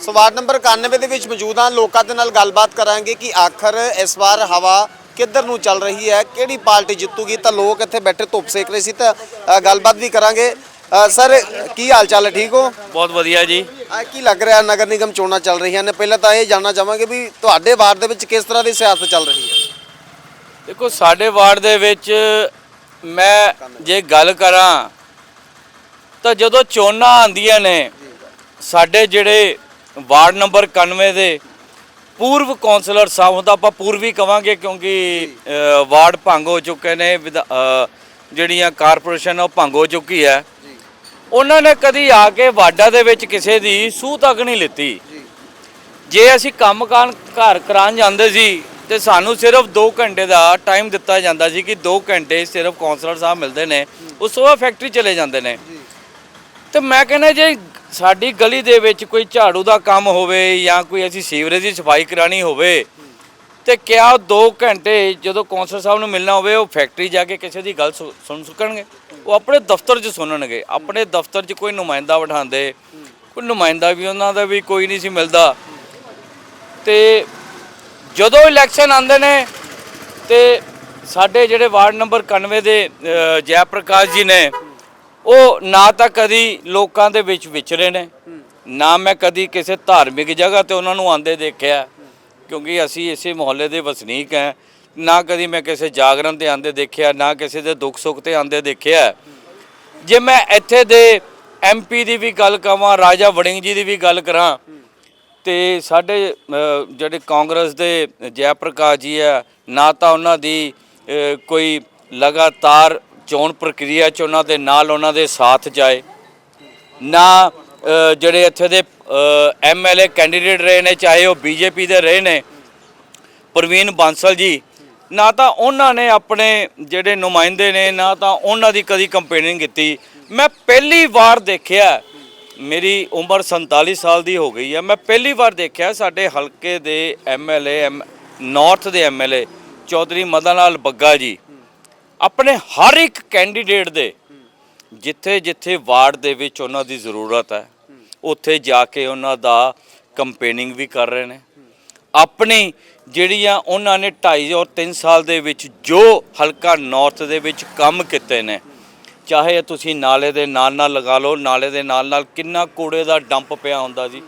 So ward number 91 ਦੇ ਵਿੱਚ ਮੌਜੂਦ ਹਾਂ। ਲੋਕਾਂ ਦੇ ਨਾਲ ਗੱਲਬਾਤ ਕਰਾਂਗੇ ਕਿ ਆਖਰ ਇਸ ਵਾਰ ਹਵਾ ਕਿੱਧਰ ਨੂੰ ਚੱਲ ਰਹੀ ਹੈ ਕਿਹੜੀ ਪਾਰਟੀ ਜਿੱਤੂਗੀ? ਤਾਂ ਲੋਕ ਇੱਥੇ ਬੈਠੇ ਧੁੱਪ ਸੇਕ ਰਹੇ ਸੀ ਤਾਂ ਗੱਲਬਾਤ ਵੀ ਕਰਾਂਗੇ। ਸਰ ਕੀ ਹਾਲ ਚਾਲ ਹੈ? ਠੀਕ ਹੋ? ਬਹੁਤ ਵਧੀਆ ਜੀ। ਆ ਕੀ ਲੱਗ ਰਿਹਾ? ਨਗਰ ਨਿਗਮ ਚੋਣਾਂ ਚੱਲ ਰਹੀਆਂ ਨੇ। ਪਹਿਲਾਂ ਤਾਂ ਇਹ ਜਾਣਨਾ ਚਾਹਾਂਗੇ ਵੀ ਤੁਹਾਡੇ ਵਾਰਡ ਦੇ ਵਿੱਚ ਕਿਸ ਤਰ੍ਹਾਂ ਦੀ ਸਿਆਸਤ ਚੱਲ ਰਹੀ ਹੈ? ਦੇਖੋ ਸਾਡੇ ਵਾਰਡ ਦੇ ਵਿੱਚ ਮੈਂ ਜੇ ਗੱਲ ਕਰਾਂ ਤਾਂ ਜਦੋਂ ਚੋਣਾਂ ਆਉਂਦੀਆਂ ਨੇ ਸਾਡੇ ਜਿਹੜੇ ਵਾਰਡ ਨੰਬਰ 91 ਦੇ ਪੂਰਵ ਕਾਉਂਸਲਰ ਸਾਹਿਬ ਹੁੰਦਾ ਆਪਾਂ ਪੂਰਵੀ ਕਵਾਂਗੇ ਕਿਉਂਕਿ ਵਾਰਡ ਭੰਗ ਹੋ ਚੁੱਕੇ ਨੇ ਜਿਹੜੀਆਂ ਕਾਰਪੋਰੇਸ਼ਨ ਉਹ ਭੰਗ ਹੋ ਚੁੱਕੀ ਹੈ। ਉਹਨਾਂ ਨੇ ਕਦੀ ਆ ਕੇ ਵਾਰਡਾਂ ਦੇ ਵਿੱਚ ਕਿਸੇ ਦੀ ਸੂਹ ਤੱਕ ਨਹੀਂ ਲਿੱਤੀ। ਜੇ। ਅਸੀਂ ਕੰਮ ਕਾਰ ਘਰ ਕਰਾਉਣ ਜਾਂਦੇ ਸੀ ਤੇ ਸਾਨੂੰ ਸਿਰਫ 2 ਘੰਟੇ ਦਾ ਟਾਈਮ ਦਿੱਤਾ ਜਾਂਦਾ ਸੀ ਕਿ 2 ਘੰਟੇ ਸਿਰਫ ਕਾਉਂਸਲਰ ਸਾਹਿਬ ਮਿਲਦੇ ਨੇ ਉਸ ਤੋਂ ਬਾਅਦ ਫੈਕਟਰੀ ਚਲੇ ਜਾਂਦੇ ਨੇ। ਤੇ ਮੈਂ ਕਹਿੰਦਾ ਜੇ ਸਾਡੀ ਗਲੀ ਦੇ ਵਿੱਚ ਕੋਈ ਝਾੜੂ ਦਾ ਕੰਮ ਹੋਵੇ ਜਾਂ ਕੋਈ ਅਸੀਂ ਸੀਵਰੇਜ ਦੀ ਸਫ਼ਾਈ ਕਰਾਣੀ ਹੋਵੇ ਤੇ ਕਿਆ 2 ਘੰਟੇ ਜਦੋਂ ਕਾਉਂਸਲਰ ਸਾਹਿਬ ਨੂੰ ਮਿਲਣਾ ਹੋਵੇ, ਉਹ ਫੈਕਟਰੀ ਜਾ ਕੇ ਕਿਸੇ ਦੀ ਗੱਲ ਸੁ- ਸੁਣ ਸਕਣਗੇ। ਉਹ ਆਪਣੇ ਦਫ਼ਤਰ 'ਚ ਸੁਣਨਗੇ। ਆਪਣੇ ਦਫ਼ਤਰ 'ਚ ਕੋਈ ਨੁਮਾਇੰਦਾ ਬਿਠਾਉਂਦੇ, ਕੋਈ ਨੁਮਾਇੰਦਾ ਵੀ, ਉਹਨਾਂ ਦਾ ਵੀ ਕੋਈ ਨਹੀਂ ਸੀ ਮਿਲਦਾ। ਤੇ ਜਦੋਂ ਇਲੈਕਸ਼ਨ ਆਉਂਦੇ ਨੇ ਤੇ ਸਾਡੇ ਜਿਹੜੇ ਵਾਰਡ ਨੰਬਰ 91 ਦੇ ਜੈ ਪ੍ਰਕਾਸ਼ ਜੀ ਨੇ ਉਹ ਨਾ ਤਾਂ ਕਦੀ ਲੋਕਾਂ ਦੇ ਵਿੱਚ ਵਿਚਰੇ ਨੇ, ਨਾ ਮੈਂ ਕਦੀ ਕਿਸੇ ਧਾਰਮਿਕ ਜਗ੍ਹਾ ਤੇ ਉਹਨਾਂ ਨੂੰ ਆਂਦੇ ਦੇਖਿਆ, ਕਿਉਂਕਿ ਅਸੀਂ ਇਸੇ ਮੁਹੱਲੇ ਦੇ ਵਸਨੀਕ ਹਾਂ। ਨਾ ਕਦੀ ਮੈਂ ਕਿਸੇ ਜਾਗਰਣ ਤੇ ਆਂਦੇ ਦੇਖਿਆ, ਨਾ ਕਿਸੇ ਦੇ ਦੁੱਖ ਸੁੱਖ ਤੇ ਆਂਦੇ ਦੇਖਿਆ। ਜੇ ਮੈਂ ਇੱਥੇ ਦੇ ਐਮਪੀ ਦੀ ਵੀ ਗੱਲ ਕਰਾਂ ਰਾਜਾ ਵੜਿੰਗ ਜੀ ਦੀ ਵੀ ਗੱਲ ਕਰਾਂ, ਤੇ ਸਾਡੇ ਜਿਹੜੇ ਕਾਂਗਰਸ ਦੇ ਜੈਪ੍ਰਕਾਸ਼ ਜੀ ਆ, ਨਾ ਤਾਂ ਉਹਨਾਂ ਦੀ ਕੋਈ ਲਗਾਤਾਰ ਚੋਣ ਪ੍ਰਕਿਰਿਆ ਚ ਉਹਨਾਂ ਦੇ ਨਾਲ ਉਹਨਾਂ ਦੇ ਸਾਥ ਜਾਏ। ਨਾ ਜਿਹੜੇ ਇੱਥੇ ਦੇ ਐਮਐਲਏ ਕੈਂਡੀਡੇਟ ਰਹੇ ਨੇ, ਚਾਹੇ ਉਹ ਬੀਜੇਪੀ ਦੇ ਰਹੇ ਨੇ, ਪ੍ਰਵੀਨ ਬਾਂਸਲ ਜੀ, ਨਾ ਤਾਂ ਉਹਨਾਂ ਨੇ ਆਪਣੇ ਜਿਹੜੇ ਨੁਮਾਇੰਦੇ ਨੇ, ਨਾ ਤਾਂ ਉਹਨਾਂ ਦੀ ਕਦੀ ਕੰਪੇਨਿੰਗ ਕੀਤੀ। ਮੈਂ ਪਹਿਲੀ ਵਾਰ ਦੇਖਿਆ, ਮੇਰੀ ਉਮਰ 47 ਸਾਲ ਦੀ ਹੋ ਗਈ ਹੈ ਮੈਂ ਪਹਿਲੀ ਵਾਰ ਦੇਖਿਆ ਸਾਡੇ ਹਲਕੇ ਦੇ ਐਮਐਲਏ ਨਾਰਥ ਦੇ ਐਮਐਲਏ ਚੌਧਰੀ ਮਦਨ ਲਾਲ ਬੱਗਾ ਜੀ। ਆਪਣੇ ਹਰ ਇੱਕ ਕੈਂਡੀਡੇਟ ਦੇ, ਜਿੱਥੇ ਜਿੱਥੇ ਵਾਰਡ ਦੇ ਵਿੱਚ ਉਹਨਾਂ ਦੀ ਜ਼ਰੂਰਤ ਹੈ, ਉੱਥੇ ਜਾ ਕੇ ਉਹਨਾਂ ਦਾ ਕੰਪੇਨਿੰਗ ਵੀ ਕਰ ਰਹੇ ਨੇ। ਆਪਣੀ ਜਿਹੜੀਆਂ ਉਹਨਾਂ ਨੇ 2.5 ਔਰ 3 ਸਾਲ ਦੇ ਵਿੱਚ ਜੋ ਹਲਕਾ ਨਾਰਥ ਦੇ ਵਿੱਚ ਕੰਮ ਕੀਤੇ ਨੇ, ਚਾਹੇ ਤੁਸੀਂ ਨਾਲੇ ਦੇ ਨਾਲ ਨਾਲ ਲਗਾ ਲਓ, ਨਾਲੇ ਦੇ ਨਾਲ ਨਾਲ ਕਿੰਨਾ ਕੂੜੇ ਦਾ ਡੰਪ ਪਿਆ ਹੁੰਦਾ ਜੀ।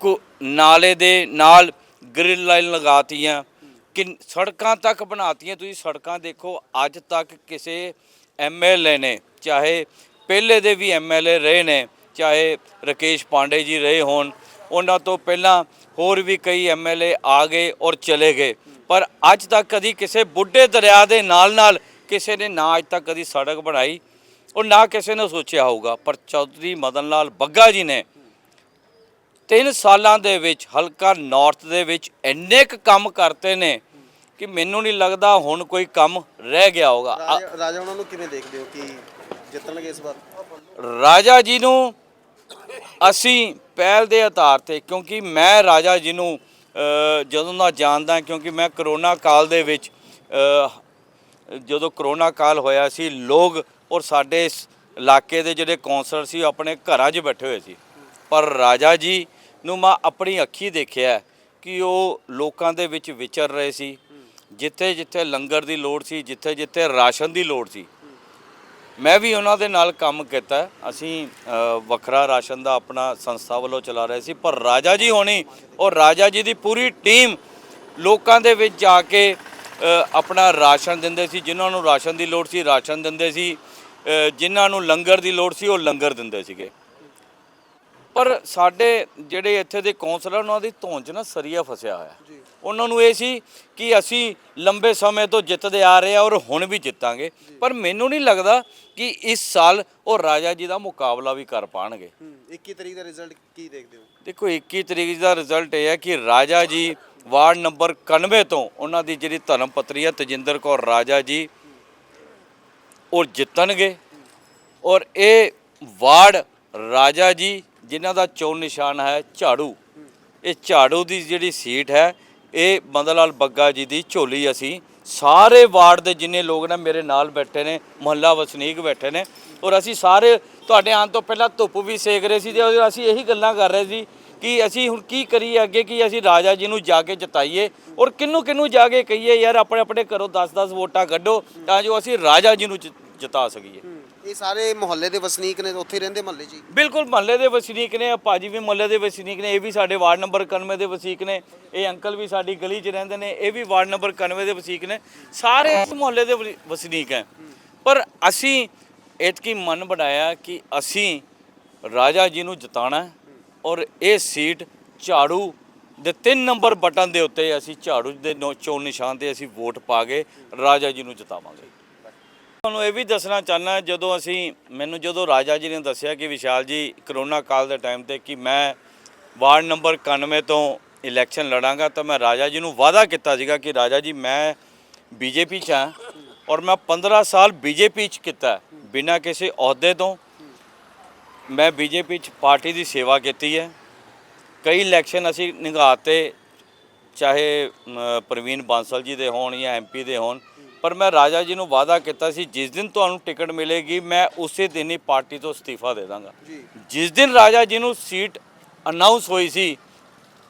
ਕੋ ਨਾਲੇ ਦੇ ਨਾਲ ਗ੍ਰਿਲ ਲਾਈਨ ਲਗਾਤੀਆਂ ਕਿ ਸੜਕਾਂ ਤੱਕ ਬਣਾਤੀਆਂ। ਤੁਸੀਂ ਸੜਕਾਂ ਦੇਖੋ, ਅੱਜ ਤੱਕ ਕਿਸੇ ਐਮਐਲਏ ਨੇ, ਚਾਹੇ ਪਹਿਲੇ ਦੇ ਵੀ ਐਮਐਲਏ ਰਹੇ ਨੇ, ਚਾਹੇ ਰਕੇਸ਼ ਪਾਂਡੇ ਜੀ ਰਹੇ ਹੋਣ, ਉਹਨਾਂ ਤੋਂ ਪਹਿਲਾਂ ਹੋਰ ਵੀ ਕਈ ਐਮਐਲਏ ਆ ਗਏ ਔਰ ਚਲੇ ਗਏ। ਪਰ ਅੱਜ ਤੱਕ ਕਦੀ ਕਿਸੇ ਬੁੱਢੇ ਦਰਿਆ ਦੇ ਨਾਲ ਨਾਲ ਕਿਸੇ ਨੇ ਨਾ ਅੱਜ ਤੱਕ ਕਦੀ ਸੜਕ ਬਣਾਈ ਔਰ ਨਾ ਕਿਸੇ ਨੇ ਸੋਚਿਆ ਹੋਊਗਾ। ਪਰ ਚੌਧਰੀ ਮਦਨ ਲਾਲ ਬੱਗਾ ਜੀ ਨੇ ਤਿੰਨ ਸਾਲਾਂ ਦੇ ਵਿੱਚ ਹਲਕਾ ਨਾਰਥ ਦੇ ਵਿੱਚ ਇੰਨੇ ਕੁ ਕੰਮ ਕਰਤੇ ਨੇ ਕਿ ਮੈਨੂੰ ਨਹੀਂ ਲੱਗਦਾ ਹੁਣ ਕੋਈ ਕੰਮ ਰਹਿ ਗਿਆ ਹੋਗਾ ਰਾਜਾ ਰਾਜਾ ਉਹਨਾਂ ਨੂੰ ਕਿਵੇਂ ਦੇਖਦੇ ਹੋ ਕਿ ਜਿੱਤਣਗੇ ਇਸ ਵਾਰ? ਰਾਜਾ ਜੀ ਨੂੰ ਅਸੀਂ ਪਹਿਲ ਦੇ ਆਧਾਰ ਤੇ ਕਿਉਂਕਿ ਮੈਂ ਰਾਜਾ ਜੀ ਨੂੰ ਅ, ਜਦੋਂ ਦਾ ਜਾਣਦਾ ਕਿਉਂਕਿ ਮੈਂ ਕਰੋਨਾ ਕਾਲ ਦੇ ਵਿੱਚ ਅ, ਜਦੋਂ ਕਰੋਨਾ ਕਾਲ ਹੋਇਆ ਸੀ ਲੋਕ ਔਰ ਸਾਡੇ ਇਸ ਇਲਾਕੇ ਦੇ ਜਿਹੜੇ ਕੌਂਸਲਰ ਸੀ ਉਹ ਆਪਣੇ ਘਰਾਂ 'ਚ ਬੈਠੇ ਹੋਏ ਸੀ। ਪਰ ਰਾਜਾ ਜੀ ਨੂੰ ਮੈਂ ਆਪਣੀ ਅੱਖੀ ਦੇਖਿਆ ਕਿ ਉਹ ਲੋਕਾਂ ਦੇ ਵਿੱਚ ਵਿਚਰ ਰਹੇ ਸੀ। ਜਿੱਥੇ ਜਿੱਥੇ ਲੰਗਰ ਦੀ ਲੋੜ ਸੀ, ਜਿੱਥੇ ਜਿੱਥੇ ਰਾਸ਼ਨ ਦੀ ਲੋੜ ਸੀ। ਮੈਂ ਵੀ ਉਹਨਾਂ ਦੇ ਨਾਲ ਕੰਮ ਕੀਤਾ। ਅਸੀਂ ਵੱਖਰਾ ਰਾਸ਼ਨ ਦਾ ਆਪਣਾ ਸੰਸਥਾ ਵੱਲੋਂ ਚਲਾ ਰਹੇ ਸੀ। ਪਰ ਰਾਜਾ ਜੀ ਹੋਣੀ ਔਰ ਰਾਜਾ ਜੀ ਦੀ ਪੂਰੀ ਟੀਮ ਲੋਕਾਂ ਦੇ ਵਿੱਚ ਜਾ ਕੇ ਆਪਣਾ ਰਾਸ਼ਨ ਦਿੰਦੇ ਸੀ। ਜਿਨ੍ਹਾਂ ਨੂੰ ਰਾਸ਼ਨ ਦੀ ਲੋੜ ਸੀ, ਰਾਸ਼ਨ ਦਿੰਦੇ ਸੀ। ਜਿਨ੍ਹਾਂ ਨੂੰ ਲੰਗਰ ਦੀ ਲੋੜ ਸੀ, ਉਹ ਲੰਗਰ ਦਿੰਦੇ ਸੀਗੇ। ਪਰ ਸਾਡੇ ਜਿਹੜੇ ਇੱਥੇ ਦੇ ਕੌਂਸਲਰ ਉਹਨਾਂ ਦੀ ਧੌਣ 'ਚ ਨਾ ਸਰੀਆ ਫਸਿਆ ਹੋਇਆ। ਉਹਨਾਂ ਨੂੰ ਇਹ ਸੀ ਕਿ ਅਸੀਂ ਲੰਬੇ ਸਮੇਂ ਤੋਂ ਜਿੱਤਦੇ ਆ ਰਹੇ ਆ ਔਰ ਹੁਣ ਵੀ ਜਿੱਤਾਂਗੇ। ਪਰ ਮੈਨੂੰ ਨਹੀਂ ਲੱਗਦਾ ਕਿ ਇਸ ਸਾਲ ਉਹ ਰਾਜਾ ਜੀ ਦਾ ਮੁਕਾਬਲਾ ਵੀ ਕਰ ਪਾਣਗੇ। 21 ਤਰੀਕ ਦਾ ਰਿਜ਼ਲਟ ਕੀ ਦੇਖਦੇ ਹੋ? ਦੇਖੋ 21 ਤਰੀਕ ਦਾ ਰਿਜ਼ਲਟ ਇਹ ਹੈ ਕਿ ਰਾਜਾ ਜੀ ਵਾਰਡ ਨੰਬਰ 91 ਤੋਂ ਉਹਨਾਂ ਦੀ ਜਿਹੜੀ ਧਰਮ ਪਤਨੀ ਹੈ ਤਜਿੰਦਰ ਕੌਰ ਰਾਜਾ ਜੀ ਉਹ ਜਿੱਤਣਗੇ। ਔਰ ਇਹ ਵਾਰਡ ਰਾਜਾ ਜੀ ਜਿਨ੍ਹਾਂ ਦਾ ਚੋਣ ਨਿਸ਼ਾਨ ਹੈ ਝਾੜੂ। ਇਹ ਝਾੜੂ ਦੀ ਜਿਹੜੀ ਸੀਟ ਹੈ, ਇਹ ਮਦਨ ਲਾਲ ਬੱਗਾ ਜੀ ਦੀ ਝੋਲੀ ਅਸੀਂ ਸਾਰੇ ਵਾਰਡ ਦੇ ਜਿੰਨੇ ਲੋਕ ਨੇ ਮੇਰੇ ਨਾਲ ਬੈਠੇ ਨੇ, ਮੁਹੱਲਾ ਵਸਨੀਕ ਬੈਠੇ ਨੇ ਔਰ ਅਸੀਂ ਸਾਰੇ ਤੁਹਾਡੇ ਆਉਣ ਤੋਂ ਪਹਿਲਾਂ ਧੁੱਪ ਵੀ ਸੇਕ ਰਹੇ ਸੀ ਤੇ ਅਸੀਂ ਇਹੀ ਗੱਲਾਂ ਕਰ ਰਹੇ ਸੀ ਕਿ ਅਸੀਂ ਹੁਣ ਕੀ ਕਰੀਏ ਅੱਗੇ, ਕਿ ਅਸੀਂ ਰਾਜਾ ਜੀ ਨੂੰ ਜਾ ਕੇ ਜਤਾਈਏ ਔਰ ਕਿੰਨੂੰ ਕਿੰਨੂੰ ਜਾ ਕੇ ਕਹੀਏ, ਯਾਰ ਆਪਣੇ ਆਪਣੇ ਘਰੋਂ 10-10 ਵੋਟਾਂ ਕੱਢੋ ਤਾਂ ਜੋ ਅਸੀਂ ਰਾਜਾ ਜੀ ਨੂੰ ਜਿ- ਜਿਤਾ ਸਕੀਏ। ਇਹ ਸਾਰੇ ਮੁਹੱਲੇ ਦੇ ਵਸਨੀਕ ਨੇ, ਉੱਥੇ ਰਹਿੰਦੇ ਮੁਹੱਲੇ 'ਚ ਹੀ ਬਿਲਕੁਲ, ਮਹੱਲੇ ਦੇ ਵਸਨੀਕ ਨੇ, ਭਾਜੀ ਵੀ ਮਹੱਲੇ ਦੇ ਵਸਨੀਕ ਨੇ, ਇਹ ਵੀ ਸਾਡੇ ਵਾਰਡ ਨੰਬਰ 91 ਦੇ ਵਸਨੀਕ ਨੇ, ਇਹ ਅੰਕਲ ਵੀ ਸਾਡੀ ਗਲੀ 'ਚ ਰਹਿੰਦੇ ਨੇ, ਇਹ ਵੀ ਵਾਰਡ ਨੰਬਰ 91 ਦੇ ਵਸਨੀਕ ਨੇ, ਸਾਰੇ ਇਸ ਮੁਹੱਲੇ ਦੇ ਵ, ਵਸਨੀਕ ਹੈ। ਪਰ ਅਸੀਂ ਇਤਕੀ ਮਨ ਬਣਾਇਆ ਕਿ ਅਸੀਂ ਰਾਜਾ ਜੀ ਨੂੰ ਜਿਤਾਣਾ ਹੈ ਔਰ ਇਹ ਸੀਟ ਝਾੜੂ ਦੇ 3 ਨੰਬਰ ਬਟਨ ਦੇ ਉੱਤੇ ਅਸੀਂ ਝਾੜੂ ਦੇ ਨੋ- ਚੋਣ ਨਿਸ਼ਾਨ ਤੇ ਅਸੀਂ ਵੋਟ ਪਾ ਕੇ ਰਾਜਾ ਜੀ ਨੂੰ ਜਿਤਾਵਾਂਗੇ। ਤੁਹਾਨੂੰ ਇਹ ਵੀ ਦੱਸਣਾ ਚਾਹਨਾ ਜਦੋਂ ਅਸੀਂ, ਮੈਨੂੰ ਜਦੋਂ ਰਾਜਾ ਜੀ ਨੇ ਦੱਸਿਆ ਕਿ ਵਿਸ਼ਾਲ ਜੀ, ਕਰੋਨਾ ਕਾਲ ਦੇ ਟਾਈਮ ਤੇ ਕਿ ਮੈਂ ਵਾਰਡ ਨੰਬਰ 91 ਤੋਂ ਇਲੈਕਸ਼ਨ ਲੜਾਂਗਾ, ਤਾਂ ਮੈਂ ਰਾਜਾ ਜੀ ਨੂੰ ਵਾਅਦਾ ਕੀਤਾ ਸੀਗਾ ਕਿ ਰਾਜਾ ਜੀ, ਮੈਂ ਬੀਜੇਪੀ 'ਚ ਹਾਂ ਔਰ ਮੈਂ 15 ਸਾਲ ਬੀਜੇਪੀ 'ਚ ਕੀਤਾ ਬਿਨਾਂ ਕਿਸੇ ਅਹੁਦੇ ਤੋਂ। ਮੈਂ ਬੀਜੇਪੀ 'ਚ ਪਾਰਟੀ ਦੀ ਸੇਵਾ ਕੀਤੀ ਹੈ। ਕਈ ਇਲੈਕਸ਼ਨ ਅਸੀਂ ਨਿਗਾਹਤੇ ਚਾਹੇ ਪ੍ਰਵੀਨ ਬਾਂਸਲ ਜੀ ਦੇ ਹੋਣ ਜਾਂ ਐਮਪੀ ਦੇ ਹੋਣ। ਪਰ ਮੈਂ ਰਾਜਾ ਜੀ ਨੂੰ ਵਾਅਦਾ ਕੀਤਾ ਸੀ ਜਿਸ ਦਿਨ ਤੁਹਾਨੂੰ ਟਿਕਟ ਮਿਲੇਗੀ ਮੈਂ ਉਸੇ ਦਿਨ ਹੀ ਪਾਰਟੀ ਤੋਂ ਅਸਤੀਫਾ ਦੇ ਦਾਂਗਾ। ਜਿਸ ਦਿਨ ਰਾਜਾ ਜੀ ਨੂੰ ਸੀਟ ਅਨਾਉਂਸ ਹੋਈ ਸੀ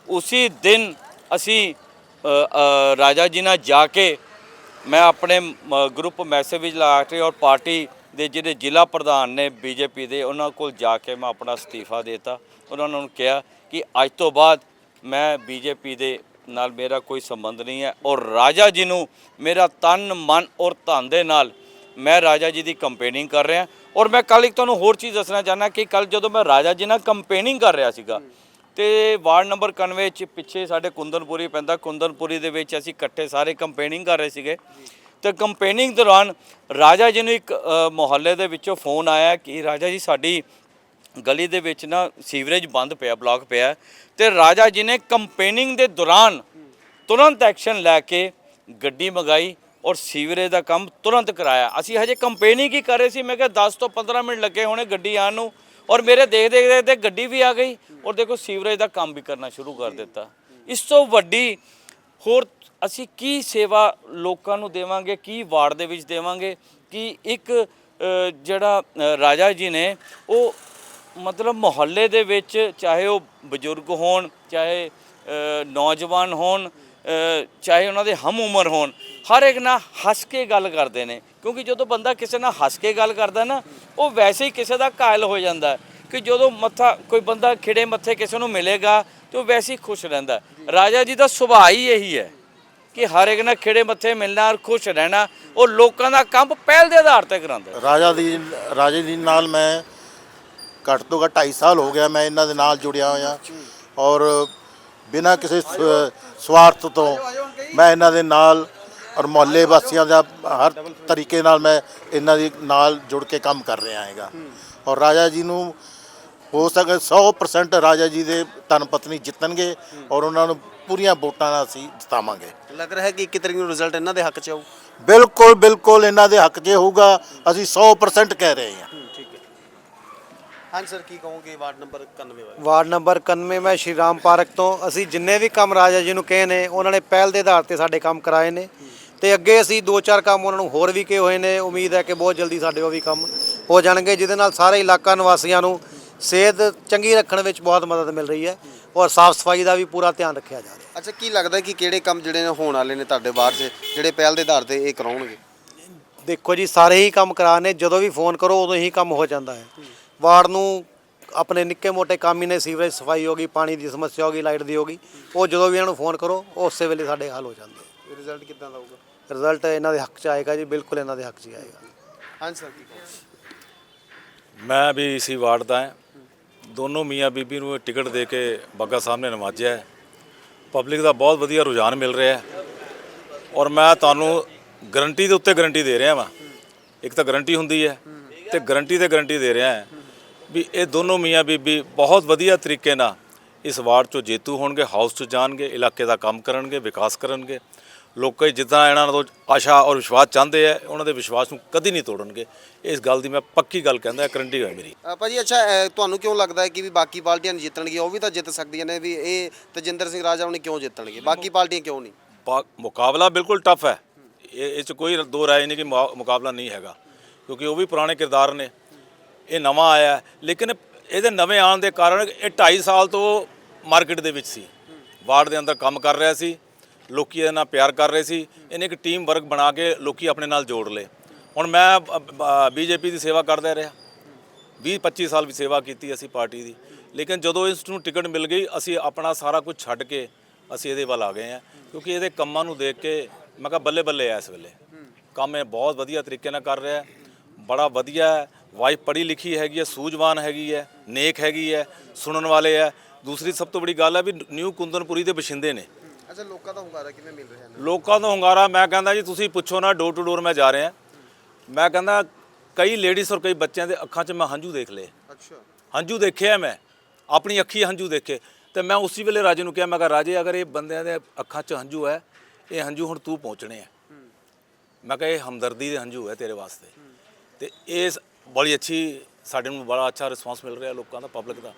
ਉਸੇ ਦਿਨ ਅਸੀਂ ਅ, ਅ, ਰਾਜਾ ਜੀ ਨਾਲ ਜਾ ਕੇ ਮੈਂ ਆਪਣੇ ਮ, ਗਰੁੱਪ ਮੈਸੇਜ ਲਾ ਕੇ ਔਰ ਪਾਰਟੀ ਦੇ ਜਿਹੜੇ ਜ਼ਿਲ੍ਹਾ ਪ੍ਰਧਾਨ ਨੇ ਬੀਜੇਪੀ ਦੇ ਉਹਨਾਂ ਕੋਲ ਜਾ ਕੇ ਮੈਂ ਆਪਣਾ ਅਸਤੀਫਾ ਦੇਤਾ। ਉਹਨਾਂ ਨੂੰ ਕਿਹਾ ਕਿ ਅੱਜ ਤੋਂ ਬਾਅਦ ਮੈਂ ਬੀਜੇਪੀ ਦੇ ਨਾਲ ਮੇਰਾ ਕੋਈ ਸੰਬੰਧ ਨਹੀਂ ਹੈ ਔਰ ਰਾਜਾ ਜੀ ਨੂੰ ਮੇਰਾ ਤਨ, ਮਨ ਔਰ ਧਨ ਦੇ ਨਾਲ ਮੈਂ ਰਾਜਾ ਜੀ ਦੀ ਕੰਪੇਨਿੰਗ ਕਰ ਰਿਹਾ। ਔਰ ਮੈਂ ਕੱਲ ਇੱਕ ਤੁਹਾਨੂੰ ਹੋਰ ਚੀਜ਼ ਦੱਸਣਾ ਚਾਹਨਾ ਕਿ ਕੱਲ ਜਦੋਂ ਮੈਂ ਰਾਜਾ ਜੀ ਨਾਲ ਕੰਪੇਨਿੰਗ ਕਰ ਰਿਹਾ ਸੀਗਾ, ਤੇ ਵਾਰਡ ਨੰਬਰ 91 ਚ ਪਿੱਛੇ ਸਾਡੇ ਕੁੰਦਨਪੁਰੀ ਪੈਂਦਾ। ਕੁੰਦਨਪੁਰੀ ਦੇ ਵਿੱਚ ਅਸੀਂ ਇਕੱਠੇ ਸਾਰੇ ਕੰਪੇਨਿੰਗ ਕਰ ਰਹੇ ਸੀਗੇ। ਤੇ ਕੰਪੇਨਿੰਗ ਦੌਰਾਨ ਰਾਜਾ ਜੀ ਨੂੰ ਇੱਕ ਮੁਹੱਲੇ ਦੇ ਵਿੱਚੋਂ ਫੋਨ ਆਇਆ ਕਿ ਰਾਜਾ ਜੀ, ਸਾਡੀ ਗਲੀ ਦੇ ਵਿੱਚ ਨਾ ਸੀਵਰੇਜ ਬੰਦ ਪਿਆ, ਬਲਾਕ ਪਿਆ ਤੇ ਰਾਜਾ ਜੀ ਨੇ ਕੰਪੇਨਿੰਗ ਦੇ ਦੌਰਾਨ ਤੁਰੰਤ ਐਕਸ਼ਨ ਲੈ ਕੇ ਗੱਡੀ ਮੰਗਾਈ ਔਰ ਸੀਵਰੇਜ ਦਾ ਕੰਮ ਤੁਰੰਤ ਕਰਾਇਆ। ਅਸੀਂ ਹਜੇ ਕੰਪੇਨਿੰਗ ਹੀ ਕਰ ਰਹੇ ਸੀ? ਮੈਂ ਕਿਹਾ 10 ਤੋਂ 15 ਮਿੰਟ ਲੱਗੇ ਹੋਣੇ ਗੱਡੀ ਆਉਣ ਨੂੰ ਔਰ ਮੇਰੇ ਦੇਖ ਦੇਖਦੇ ਤੇ ਗੱਡੀ ਵੀ ਆ ਗਈ ਔਰ ਦੇਖੋ ਸੀਵਰੇਜ ਦਾ ਕੰਮ ਵੀ ਕਰਨਾ ਸ਼ੁਰੂ ਕਰ ਦਿੱਤਾ। ਇਸ ਤੋਂ ਵੱਡੀ ਹੋਰ ਅਸੀਂ ਕੀ ਸੇਵਾ ਲੋਕਾਂ ਨੂੰ ਦੇਵਾਂਗੇ? ਕੀ ਵਾਰਡ ਦੇ ਵਿੱਚ ਦੇਵਾਂਗੇ? ਕਿ ਇੱਕ ਜਿਹੜਾ ਰਾਜਾ ਜੀ ਨੇ ਉਹ ਮਤਲਬ ਮੁਹੱਲੇ ਦੇ ਵਿੱਚ ਚਾਹੇ ਉਹ ਬਜ਼ੁਰਗ ਹੋਣ, ਚਾਹੇ ਨੌਜਵਾਨ ਹੋਣ ਚਾਹੇ ਉਹਨਾਂ ਦੇ ਹਮ ਉਮਰ ਹੋਣ, ਹਰ ਇੱਕ ਨਾਲ ਹੱਸ ਕੇ ਗੱਲ ਕਰਦੇ ਨੇ। ਕਿਉਂਕਿ ਜਦੋਂ ਬੰਦਾ ਕਿਸੇ ਨਾਲ ਹੱਸ ਕੇ ਗੱਲ ਕਰਦਾ ਨਾ, ਉਹ ਵੈਸੇ ਹੀ ਕਿਸੇ ਦਾ ਕਾਇਲ ਹੋ ਜਾਂਦਾ ਕਿ ਜਦੋਂ ਮੱਥਾ, ਕੋਈ ਬੰਦਾ ਖਿੜੇ ਮੱਥੇ ਕਿਸੇ ਨੂੰ ਮਿਲੇਗਾ ਤੇ ਉਹ ਵੈਸੇ ਹੀ ਖੁਸ਼ ਰਹਿੰਦਾ ਰਾਜਾ ਜੀ ਦਾ ਸੁਭਾਅ ਹੀ ਇਹੀ ਹੈ ਕਿ ਹਰ ਇੱਕ ਨਾਲ ਖਿੜੇ ਮੱਥੇ ਮਿਲਣਾ ਔਰ ਖੁਸ਼ ਰਹਿਣਾ, ਉਹ ਲੋਕਾਂ ਦਾ ਕੰਮ ਪਹਿਲ ਦੇ ਆਧਾਰ ਤੇ ਕਰਾਉਂਦਾ ਰਾਜਾ ਦੀ, ਰਾਜੇ ਦੀ ਨਾਲ ਮੈਂ ਘੱਟ ਤੋਂ ਘੱਟ 2.5 ਸਾਲ ਹੋ ਗਿਆ ਮੈਂ ਇਹਨਾਂ ਦੇ ਨਾਲ ਜੁੜਿਆ ਹੋਇਆ। ਔਰ ਬਿਨਾਂ ਕਿਸੇ ਸ- ਸਵਾਰਥ ਤੋਂ ਮੈਂ ਇਹਨਾਂ ਦੇ ਨਾਲ ਔਰ ਮੁਹੱਲੇ ਵਾਸੀਆਂ ਦਾ ਹਰ ਤਰੀਕੇ ਨਾਲ ਮੈਂ ਇਹਨਾਂ ਦੇ ਨਾਲ ਜੁੜ ਕੇ ਕੰਮ ਕਰ ਰਿਹਾ ਹੈਗਾ। ਔਰ ਰਾਜਾ ਜੀ ਨੂੰ ਹੋ ਸਕੇ 100% ਰਾਜਾ ਜੀ ਦੇ ਧਨ ਪਤਨੀ ਜਿੱਤਣਗੇ ਔਰ ਉਹਨਾਂ ਨੂੰ ਪੂਰੀਆਂ ਵੋਟਾਂ ਨਾਲ ਅਸੀਂ ਜਿਤਾਵਾਂਗੇ। ਲੱਗ ਰਿਹਾ ਹੈ ਕਿ 21 ਤਰੀਕ ਨੂੰ ਰਿਜ਼ਲਟ ਇਹਨਾਂ ਦੇ ਹੱਕ 'ਚ ਆਊ? ਬਿਲਕੁਲ ਬਿਲਕੁਲ ਇਹਨਾਂ ਦੇ ਹੱਕ 'ਚ ਹੋਊਗਾ। ਅਸੀਂ 100% ਕਹਿ ਰਹੇ ਹਾਂ। ਠੀਕ ਹੈ ਹਾਂ ਸਰ ਕੀ ਕਹੋਗੇ? ਵਾਰਡ ਨੰਬਰ 91 ਬਾਰੇ ਵਾਰਡ ਨੰਬਰ 91 ਮੈਂ ਸ਼੍ਰੀ ਰਾਮ ਪਾਰਕ ਤੋਂ। ਅਸੀਂ ਜਿੰਨੇ ਵੀ ਕੰਮ ਰਾਜਾ ਜੀ ਨੂੰ ਕਹੇ ਨੇ ਉਹਨਾਂ ਨੇ ਪਹਿਲ ਦੇ ਆਧਾਰ ਤੇ ਸਾਡੇ ਕੰਮ ਕਰਾਏ ਨੇ। ਤੇ ਅੱਗੇ ਅਸੀਂ ਦੋ ਚਾਰ ਕੰਮ ਉਹਨਾਂ ਨੂੰ ਹੋਰ ਵੀ ਕਹੇ ਹੋਏ ਨੇ। ਉਮੀਦ ਹੈ ਕਿ ਬਹੁਤ ਜਲਦੀ ਸਾਡੇ ਉਹ ਵੀ ਕੰਮ ਹੋ ਜਾਣਗੇ ਜਿਹਦੇ ਨਾਲ ਸਾਰੇ ਇਲਾਕਾ ਨਿਵਾਸੀਆਂ ਨੂੰ ਸਿਹਤ ਚੰਗੀ ਰੱਖਣ ਵਿੱਚ ਬਹੁਤ ਮਦਦ ਮਿਲ ਰਹੀ ਹੈ ਔਰ ਸਾਫ਼ ਸਫ਼ਾਈ ਦਾ ਵੀ ਪੂਰਾ ਧਿਆਨ ਰੱਖਿਆ ਜਾ ਰਿਹਾ ਅੱਛਾ ਕੀ ਲੱਗਦਾ ਕਿ ਕਿਹੜੇ ਕੰਮ ਜਿਹੜੇ ਨੇ ਹੋਣ ਵਾਲੇ ਨੇ ਤੁਹਾਡੇ ਵਾਰਡ 'ਚ ਜਿਹੜੇ ਪਹਿਲ ਦੇ ਆਧਾਰ ਤੇ ਇਹ ਕਰਾਉਣਗੇ? ਦੇਖੋ ਜੀ ਸਾਰੇ ਹੀ ਕੰਮ ਕਰਾਣੇ ਜਦੋਂ ਵੀ ਫੋਨ ਕਰੋ ਉਦੋਂ ਹੀ ਕੰਮ ਹੋ ਜਾਂਦਾ ਹੈ। ਵਾਰਡ ਨੂੰ ਆਪਣੇ ਨਿੱਕੇ ਮੋਟੇ ਕੰਮ ਹੀ ਨੇ ਸੀਵਰੇਜ ਸਫ਼ਾਈ ਹੋ ਗਈ ਪਾਣੀ ਦੀ ਸਮੱਸਿਆ ਹੋ ਗਈ ਲਾਈਟ ਦੀ ਹੋ ਗਈ ਉਹ ਜਦੋਂ ਵੀ ਇਹਨਾਂ ਨੂੰ ਫੋਨ ਕਰੋ ਉਹ ਉਸੇ ਵੇਲੇ ਸਾਡੇ ਹੱਲ ਹੋ ਜਾਂਦੇ ਰਿਜ਼ਲਟ ਕਿੱਦਾਂ ਦਾ ਆਊਗਾ ਰਿਜ਼ਲਟ ਇਹਨਾਂ ਦੇ ਹੱਕ 'ਚ ਆਏਗਾ ਜੀ ਬਿਲਕੁਲ ਇਹਨਾਂ ਦੇ ਹੱਕ 'ਚ ਹੀ ਆਏਗਾ। ਹਾਂ ਸਰ ਕੀ ਮੈਂ ਵੀ ਇਸੀ ਵਾਰਡ ਦਾ ਹਾਂ। ਦੋਨੋਂ ਮੀਆਂ ਬੀਬੀ ਨੂੰ ਇਹ ਟਿਕਟ ਦੇ ਕੇ ਬੱਗਾ ਸਾਹਿਬ ਨੇ ਨਵਾਜਿਆ ਹੈ। ਪਬਲਿਕ ਦਾ ਬਹੁਤ ਵਧੀਆ ਰੁਝਾਨ ਮਿਲ ਰਿਹਾ ਹੈ। ਔਰ ਮੈਂ ਤੁਹਾਨੂੰ ਗਰੰਟੀ ਦੇ ਉੱਤੇ ਗਰੰਟੀ ਦੇ ਰਿਹਾ ਵਾਂ। ਇੱਕ ਤਾਂ ਗਰੰਟੀ ਹੁੰਦੀ ਹੈ ਤੇ ਗਰੰਟੀ ਤੇ ਗਰੰਟੀ ਦੇ ਰਿਹਾ ਹਾਂ। ਵੀ ਇਹ ਦੋਨੋਂ ਮੀਆਂ ਬੀਬੀ ਬਹੁਤ ਵਧੀਆ ਤਰੀਕੇ ਨਾਲ ਇਸ ਵਾਰਡ ਚੋਂ ਜੇਤੂ ਹੋਣਗੇ ਹਾਊਸ 'ਚ ਜਾਣਗੇ ਇਲਾਕੇ ਦਾ ਕੰਮ ਕਰਨਗੇ ਵਿਕਾਸ ਕਰਨਗੇ। ਲੋਕਾਂ ਜਿੱਦਾਂ ਇਹਨਾਂ ਤੋਂ ਆਸ਼ਾ ਔਰ ਵਿਸ਼ਵਾਸ ਚਾਹੁੰਦੇ ਆ ਉਹਨਾਂ ਦੇ ਵਿਸ਼ਵਾਸ ਨੂੰ ਕਦੀ ਨਹੀਂ ਤੋੜਨਗੇ। ਇਸ ਗੱਲ ਦੀ ਮੈਂ ਪੱਕੀ ਗੱਲ ਕਹਿੰਦਾ ਗਰੰਟੀ ਹੈ ਮੇਰੀ। ਭਾਜੀ ਅੱਛਾ ਤੁਹਾਨੂੰ ਕਿਉਂ ਲੱਗਦਾ ਹੈ ਕਿ ਵੀ ਬਾਕੀ ਪਾਰਟੀਆਂ ਨਹੀਂ ਜਿੱਤਣਗੀਆਂ ਉਹ ਵੀ ਤਾਂ ਜਿੱਤ ਸਕਦੀਆਂ ਨੇ ਵੀ ਇਹ ਤਜਿੰਦਰ ਸਿੰਘ ਰਾਜਾ ਉਹਨੇ ਕਿਉਂ ਜਿੱਤਣਗੇ? ਬਾਕੀ ਪਾਰਟੀਆਂ ਕਿਉਂ ਨਹੀਂ? ਮੁਕਾਬਲਾ ਬਿਲਕੁਲ ਟਫ ਹੈ। ਇਹ ਇਹ 'ਚ ਕੋਈ ਦੋ ਰਾਏ ਨਹੀਂ ਕਿ ਮੁਕਾਬਲਾ ਨਹੀਂ ਹੈਗਾ। ਕਿਉਂਕਿ ਉਹ ਵੀ ਪੁਰਾਣੇ ਕਿਰਦਾਰ ਨੇ। ਇਹ ਨਵਾਂ ਆਇਆ ਲੇਕਿਨ ਇਹਦੇ ਨਵੇਂ ਆਉਣ ਦੇ ਕਾਰਨ ਇਹ 2.5 ਸਾਲ ਤੋਂ ਮਾਰਕੀਟ ਦੇ ਵਿੱਚ ਸੀ। ਵਾਰਡ ਦੇ ਅੰਦਰ ਕੰਮ ਕਰ ਰਿਹਾ ਸੀ। ਲੋਕੀ ਇਹਦੇ ਨਾਲ ਪਿਆਰ ਕਰ ਰਹੇ ਸੀ। ਇਹਨੇ ਇੱਕ ਟੀਮ ਵਰਕ ਬਣਾ ਕੇ ਲੋਕੀ ਆਪਣੇ ਨਾਲ ਜੋੜ ਲਏ। ਹੁਣ ਮੈਂ ਬੀਜੇਪੀ ਦੀ ਸੇਵਾ ਕਰਦਾ ਰਿਹਾ। 20 25 ਸਾਲ ਵੀ ਸੇਵਾ ਕੀਤੀ ਅਸੀਂ ਪਾਰਟੀ ਦੀ। ਲੇਕਿਨ ਜਦੋਂ ਇਸ ਨੂੰ ਟਿਕਟ ਮਿਲ ਗਈ, ਅਸੀਂ ਆਪਣਾ ਸਾਰਾ ਕੁਝ ਛੱਡ ਕੇ ਅਸੀਂ ਇਹਦੇ ਵੱਲ ਆ ਗਏ ਆ ਕਿਉਂਕਿ ਇਹਦੇ ਕੰਮਾਂ ਨੂੰ ਦੇਖ ਕੇ ਮੈਂ ਕਿਹਾ ਬੱਲੇ ਬੱਲੇ ਆ ਇਸ ਵੇਲੇ। ਕੰਮ ਇਹ ਬਹੁਤ ਵਧੀਆ ਤਰੀਕੇ ਨਾਲ ਕਰ ਰਿਹਾ ਬੜਾ ਵਧੀਆ ਵਾਈਫ ਪੜ੍ਹੀ ਲਿਖੀ ਹੈਗੀ ਹੈ ਸੂਝਵਾਨ ਹੈਗੀ ਹੈ ਨੇਕ ਹੈਗੀ ਹੈ ਸੁਣਨ ਵਾਲੇ ਹੈ। ਦੂਸਰੀ ਸਭ ਤੋਂ ਬੜੀ ਗੱਲ ਹੈ ਵੀ ਨਿਊ ਕੁੰਦਨਪੁਰੀ ਦੇ ਬਸ਼ਿੰਦੇ ਨੇ। ਅੱਛਾ ਲੋਕਾਂ ਦਾ ਹੁੰਗਾਰਾ ਕਿਵੇਂ ਮਿਲ ਰਿਹਾ ਹੈ ਲੋਕਾਂ ਦਾ ਹੁੰਗਾਰਾ ਮੈਂ ਕਹਿੰਦਾ ਜੀ ਤੁਸੀਂ ਪੁੱਛੋ ਨਾ ਡੋਰ ਟੂ ਡੋਰ ਮੈਂ ਜਾ ਰਿਹਾ। ਮੈਂ ਕਹਿੰਦਾ ਕਈ ਲੇਡੀਜ਼ ਔਰ ਕਈ ਬੱਚਿਆਂ ਦੇ ਅੱਖਾਂ 'ਚ ਮੈਂ ਹੰਝੂ ਦੇਖ ਲਏ। ਅੱਛਾ। ਹੰਝੂ ਦੇਖਿਆ ਮੈਂ ਆਪਣੀ ਅੱਖੀ ਹੰਝੂ ਦੇਖੇ। ਤੇ ਮੈਂ ਉਸੇ ਵੇਲੇ ਰਾਜੇ ਨੂੰ ਕਿਹਾ ਮੈਂ ਕਿਹਾ ਰਾਜੇ ਅਗਰ ਇਹ ਬੰਦਿਆਂ ਦੇ ਅੱਖਾਂ 'ਚ ਹੰਝੂ ਹੈ ਇਹ ਹੰਝੂ ਹੁਣ ਤੂੰ ਪਹੁੰਚਣੇ ਆ ਮੈਂ ਕਿਹਾ ਇਹ ਹਮਦਰਦੀ ਦੇ ਹੰਝੂ ਹੈ ਤੇਰੇ ਵਾਸਤੇ। ਤੇ ਇਹ ਬੜੀ ਅੱਛੀ ਸਾਡੇ ਨੂੰ ਬੜਾ ਅੱਛਾ ਰਿਸਪਾਂਸ ਮਿਲ ਰਿਹਾ ਲੋਕਾਂ ਦਾ ਪਬਲਿਕ ਦਾ।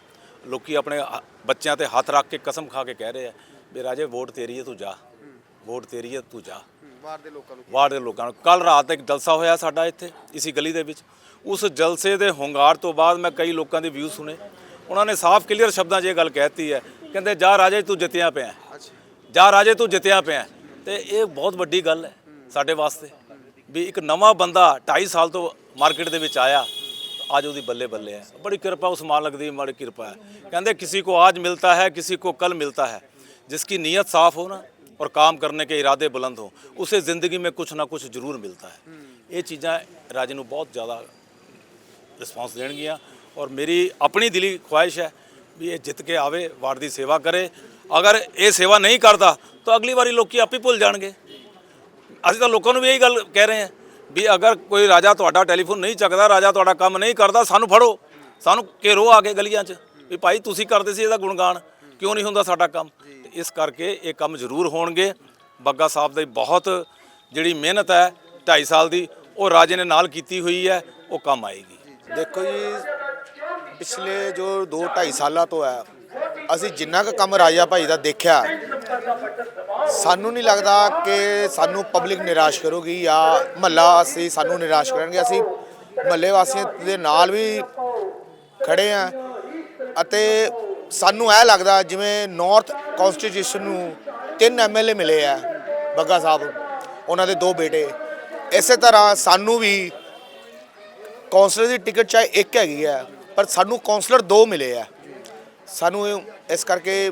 ਲੋਕੀ ਆਪਣੇ ਬੱਚਿਆਂ ਤੇ ਹੱਥ ਰੱਖ ਕੇ ਕਸਮ ਖਾ ਕੇ ਕਹਿ ਰਹੇ ਆ ਵੀ ਰਾਜੇ ਵੋਟ ਤੇਰੀ ਹੈ ਤੂੰ ਜਾ। ਵੋਟ ਤੇਰੀ ਹੈ ਤੂੰ ਜਾ। ਬਾਹਰ ਦੇ ਲੋਕਾਂ ਨੂੰ ਵਾਰਡ ਦੇ ਲੋਕਾਂ ਨੂੰ। ਕੱਲ ਰਾਤ ਇੱਕ ਜਲਸਾ ਹੋਇਆ ਸਾਡਾ ਇੱਥੇ ਇਸੀ ਗਲੀ ਦੇ ਵਿੱਚ। ਉਸ ਜਲਸੇ ਦੇ ਹੁੰਗਾਰ ਤੋਂ ਬਾਅਦ ਮੈਂ ਕਈ ਲੋਕਾਂ ਦੇ ਵਿਊ ਸੁਣੇ। ਉਹਨਾਂ ਨੇ ਸਾਫ਼ ਕਲੀਅਰ ਸ਼ਬਦਾਂ 'ਚ ਇਹ ਗੱਲ ਕਹਿਤੀ ਹੈ। ਕਹਿੰਦੇ ਜਾ ਰਾਜੇ ਤੂੰ ਜਿੱਤਿਆ ਪਿਆ ਜਾ ਰਾਜੇ ਤੂੰ ਜਿੱਤਿਆ ਪਿਆ ਤੇ ਇਹ ਬਹੁਤ ਵੱਡੀ ਗੱਲ ਹੈ ਸਾਡੇ ਵਾਸਤੇ ਵੀ ਇੱਕ ਨਵਾਂ ਬੰਦਾ 2.5 ਸਾਲ ਤੋਂ ਮਾਰਕੀਟ ਦੇ ਵਿੱਚ ਆਇਆ आज ਉਹਦੀ ਬੱਲੇ ਬੱਲੇ ਹੈ ਬੜੀ ਕਿਰਪਾ ਉਸ ਮਾਲਕ ਦੀ ਬੜੀ ਕਿਰਪਾ है कहते किसी को आज मिलता है किसी को कल मिलता है जिसकी नीयत साफ हो ना और काम करने के इरादे बुलंद हो उसे ज़िंदगी में कुछ ना कुछ ਜ਼ਰੂਰ ਮਿਲਦਾ ਹੈ ਇਹ ਚੀਜ਼ਾਂ ਰਾਜੇ ਨੂੰ ਬਹੁਤ ਜ਼ਿਆਦਾ ਰਿਸਪਾਂਸ ਦੇਣਗੀਆਂ ਔਰ ਮੇਰੀ ਆਪਣੀ ਦਿਲੀ ਖੁਆਇਸ਼ ਹੈ ਵੀ ਇਹ ਜਿੱਤ ਕੇ ਆਵੇ ਵਾਰਡ ਦੀ ਸੇਵਾ ਕਰੇ ਅਗਰ ਇਹ ਸੇਵਾ ਨਹੀਂ ਕਰਦਾ ਤਾਂ ਅਗਲੀ ਵਾਰੀ ਲੋਕੀ ਆਪੇ ਭੁੱਲ ਜਾਣਗੇ ਅਸੀਂ ਤਾਂ ਲੋਕਾਂ ਨੂੰ ਵੀ ਇਹੀ ਗੱਲ ਕਹਿ ਰਹੇ ਹਾਂ ਵੀ ਅਗਰ ਕੋਈ ਰਾਜਾ ਤੁਹਾਡਾ ਟੈਲੀਫੋਨ ਨਹੀਂ ਚੱਕਦਾ ਰਾਜਾ ਤੁਹਾਡਾ ਕੰਮ ਨਹੀਂ ਕਰਦਾ ਸਾਨੂੰ ਫੜੋ। ਸਾਨੂੰ ਘੇਰੋ ਆ ਕੇ ਗਲੀਆਂ 'ਚ ਵੀ ਭਾਈ ਤੁਸੀਂ ਕਰਦੇ ਸੀ ਇਹਦਾ ਗੁਣਗਾਨ ਕਿਉਂ ਨਹੀਂ ਹੁੰਦਾ ਸਾਡਾ ਕੰਮ? ਇਸ ਕਰਕੇ ਇਹ ਕੰਮ ਜ਼ਰੂਰ ਹੋਣਗੇ। ਬੱਗਾ ਸਾਹਿਬ ਦੀ ਬਹੁਤ ਜਿਹੜੀ ਮਿਹਨਤ ਹੈ 2.5 ਸਾਲ ਦੀ ਉਹ ਰਾਜੇ ਨੇ ਨਾਲ ਕੀਤੀ ਹੋਈ ਹੈ ਉਹ ਕੰਮ ਆਏਗੀ। ਦੇਖੋ ਜੀ ਪਿਛਲੇ ਜੋ 2 2.5 ਸਾਲਾਂ ਤੋਂ ਹੈ ਅਸੀਂ ਜਿੰਨਾ ਕੁ ਕੰਮ ਰਾਜਾ ਭਾਈ ਦਾ ਦੇਖਿਆ ਸਾਨੂੰ ਨਹੀਂ ਲੱਗਦਾ ਕਿ ਸਾਨੂੰ ਪਬਲਿਕ ਨਿਰਾਸ਼ ਕਰੂਗੀ ਜਾਂ ਮਹੱਲਾ ਅਸੀਂ ਸਾਨੂੰ ਨਿਰਾਸ਼ ਕਰਨਗੇ। ਅਸੀਂ ਮਹੱਲੇ ਵਾਸੀਆਂ ਦੇ ਨਾਲ ਵੀ ਖੜੇ ਆ ਅਤੇ ਸਾਨੂੰ ਇਹ ਲੱਗਦਾ ਜਿਵੇਂ ਨਾਰਥ ਕਨਸਟੀਟਿਊਸ਼ਨ ਨੂੰ ਤਿੰਨ ਐਮਐਲਏ ਮਿਲੇ ਆ, ਬੱਗਾ ਸਾਹਿਬ, ਉਹਨਾਂ ਦੇ ਦੋ ਬੇਟੇ। ਇਸੇ ਤਰ੍ਹਾਂ ਸਾਨੂੰ ਵੀ ਕੌਂਸਲਰ ਦੀ ਟਿਕਟ ਚਾਹੇ ਇੱਕ ਹੈਗੀ ਹੈ ਪਰ ਸਾਨੂੰ ਕੌਂਸਲਰ ਦੋ ਮਿਲੇ ਆ। ਸਾਨੂੰ ਇਸ ਕਰਕੇ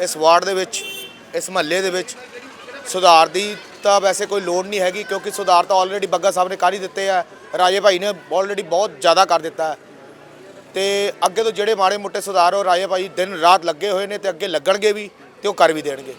ਇਸ ਵਾਰਡ ਦੇ ਵਿੱਚ ਇਸ ਮਹੱਲੇ ਦੇ ਵਿੱਚ ਸੁਧਾਰ ਦੀ ਤਾਂ ਵੈਸੇ ਕੋਈ ਲੋੜ ਨਹੀਂ ਹੈਗੀ, ਕਿਉਂਕਿ ਸੁਧਾਰ ਤਾਂ ਆਲਰੇਡੀ ਬੱਗਾ ਸਾਹਿਬ ਨੇ ਕਰ ਹੀ ਦਿੱਤੇ ਆ, ਰਾਜੇ ਭਾਈ ਨੇ ਆਲਰੇਡੀ ਬਹੁਤ ਜ਼ਿਆਦਾ ਕਰ ਦਿੱਤਾ। ਹੈ ਤੇ ਅੱਗੇ ਤੋਂ ਜਿਹੜੇ ਮਾੜੇ ਮੋਟੇ ਸੁਧਾਰ ਉਹ ਰਾਜੇ ਭਾਈ ਦਿਨ ਰਾਤ ਲੱਗੇ ਹੋਏ ਨੇ ਤੇ ਅੱਗੇ ਲੱਗਣਗੇ ਵੀ ਤੇ ਉਹ ਕਰ ਵੀ ਦੇਣਗੇ।